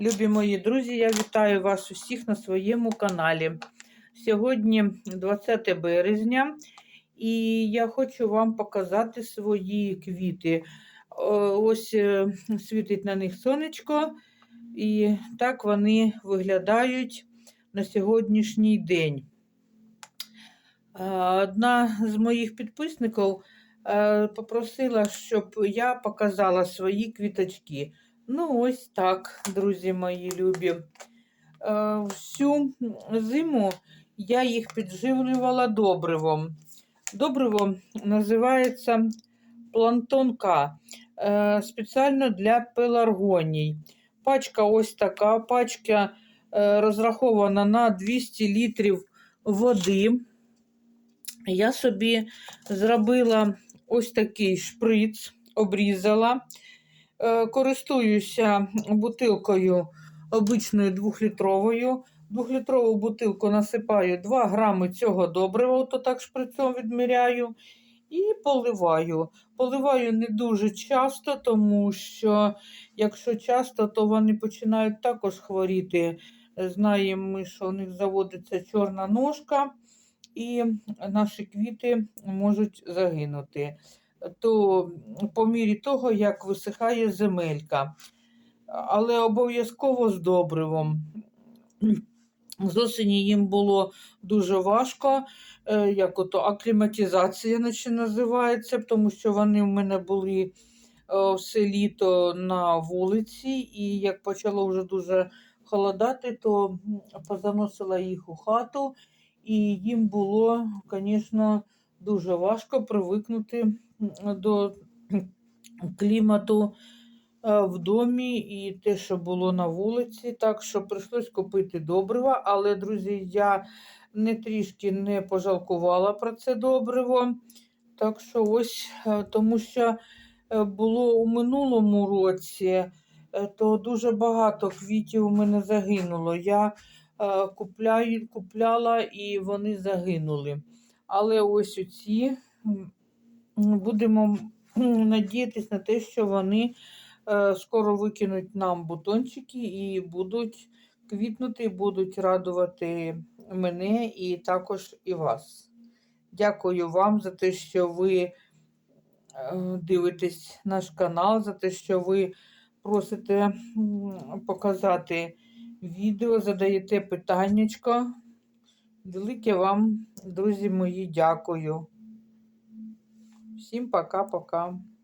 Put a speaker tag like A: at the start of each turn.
A: Любі мої друзі, я вітаю вас усіх на своєму каналі. Сьогодні 20 березня, і я хочу вам показати свої квіти. Ось е, світить на них сонечко, і так вони виглядають на сьогоднішній день. Е, Одна з моїх підписників е, попросила, щоб я показала свої квіточки. Ну, ось так, друзі мої любі. Е, Всю зиму я їх підживлювала добривом. Добриво називається плантонка. Е, Спеціально для пеларгоній. Пачка ось така. Пачка е, розрахована на 200 літрів води. Я собі зробила ось такий шприц, обрізала. Е, Користуюся бутилкою обичною двохлітровою. Двохлітрову бутилку насипаю 2 грами цього добрива, то так шприцом відміряю, і поливаю. Поливаю не дуже часто, тому що якщо часто, то вони починають також хворіти. Знаємо ми, що у них заводиться чорна ножка, і наші квіти можуть загинути то по мірі того, як висихає земелька. Але обов'язково з добривом. З осені їм було дуже важко, е, як ото акліматизація наче називається, тому що вони в мене були е, все літо на вулиці, і як почало вже дуже холодати, то позаносила їх у хату, і їм було, звісно, дуже важко привикнути до клімату е, в домі і те, що було на вулиці. Так що прийшлось купити добрива. Але, друзі, я не трішки не пожалкувала про це добриво. Так що ось, е, тому що е, було у минулому році, то дуже багато квітів у мене загинуло. Я купляю, купляла і вони загинули. Але ось оці будемо надіятися на те, що вони е, скоро викинуть нам бутончики і будуть квітнути, будуть радувати мене і також і вас. Дякую вам за те, що ви е, дивитесь наш канал, за те, що ви просите показати відео, задаєте питаннячко. Велике вам, друзі мої, дякую. Всім пока-пока.